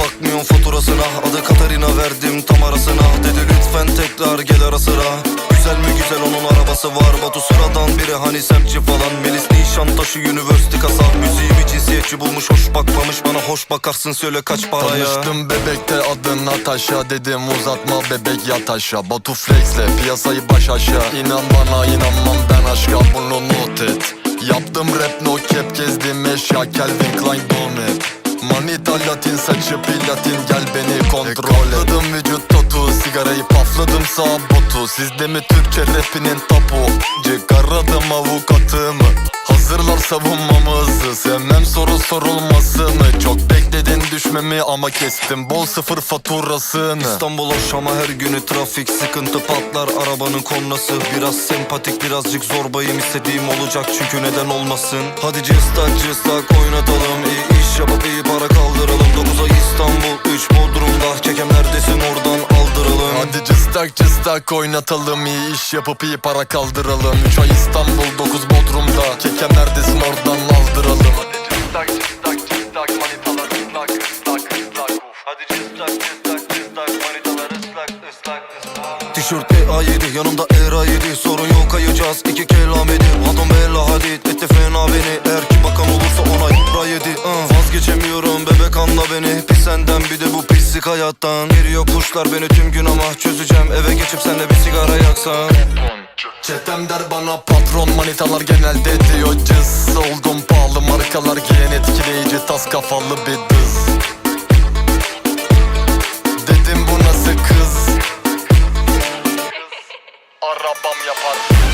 Bakmıyorum faturasına. Adı Katarina verdim tam arasına. Dedi lütfen tekrar gel ara Güzel mi güzel onun arabası var. Batu sıradan biri hani semtçi falan. Melis Nişantaşı University kasa Müziğimi cinsiyetçi bulmuş hoş bakmamış Bana hoş bakarsın söyle kaç paraya. Tanıştım bebekte adın Natasha Dedim uzatma bebek yat aşağı. Batu flexle piyasayı baş aşağı. İnan bana inanmam ben aşka bunu not et. Yaptım rap no cap gezdim eşya Calvin Klein donut Manita latin saçı platin gel beni kontrol et. Katladım vücut tatu sigarayı pafladım sağ botu Sizde mi Türkçe rapinin tapu? Çıkaradım avukatımı. Hazırlar savunmamızı. Sevmem soru sorulmasını Çok bekledin düşmemi ama kestim. Bol sıfır faturasını. İstanbul hoş ama her günü trafik sıkıntı patlar. Arabanın kornası Biraz sempatik birazcık zorbayım. İstediğim olacak çünkü neden olmasın? Hadi cıstak cıstak oynatalım iyi cıstak cıstak oynatalım iyi iş yapıp iyi para kaldıralım. 3 ay İstanbul 9 Bodrum'da. Kekem neredesin oradan aldıralım. Hadi cıstak cıstak cıstak manitalar ıslak ıslak ıslak. Hadi cıstak cıstak cıstak manitalar ıslak ıslak ıslak. Tişört EA7 yanımda ERA7 Sorun yok kayacağız iki kelam edin Adam bella hadid etti fena beni. Eğer ki bakan olursa ona yıpra yedi. Vazgeçemiyorum bebek anla beni. Pis bir de bu eksik hayattan. Geliyor kuşlar beni tüm gün ama çözeceğim. Eve geçip senle bir sigara yaksan. Çetem der bana patron manitalar genelde diyor cız. Oldum pahalı markalar giyen etkileyici tas kafalı bir dız Dedim bu nasıl kız? Arabam yapar.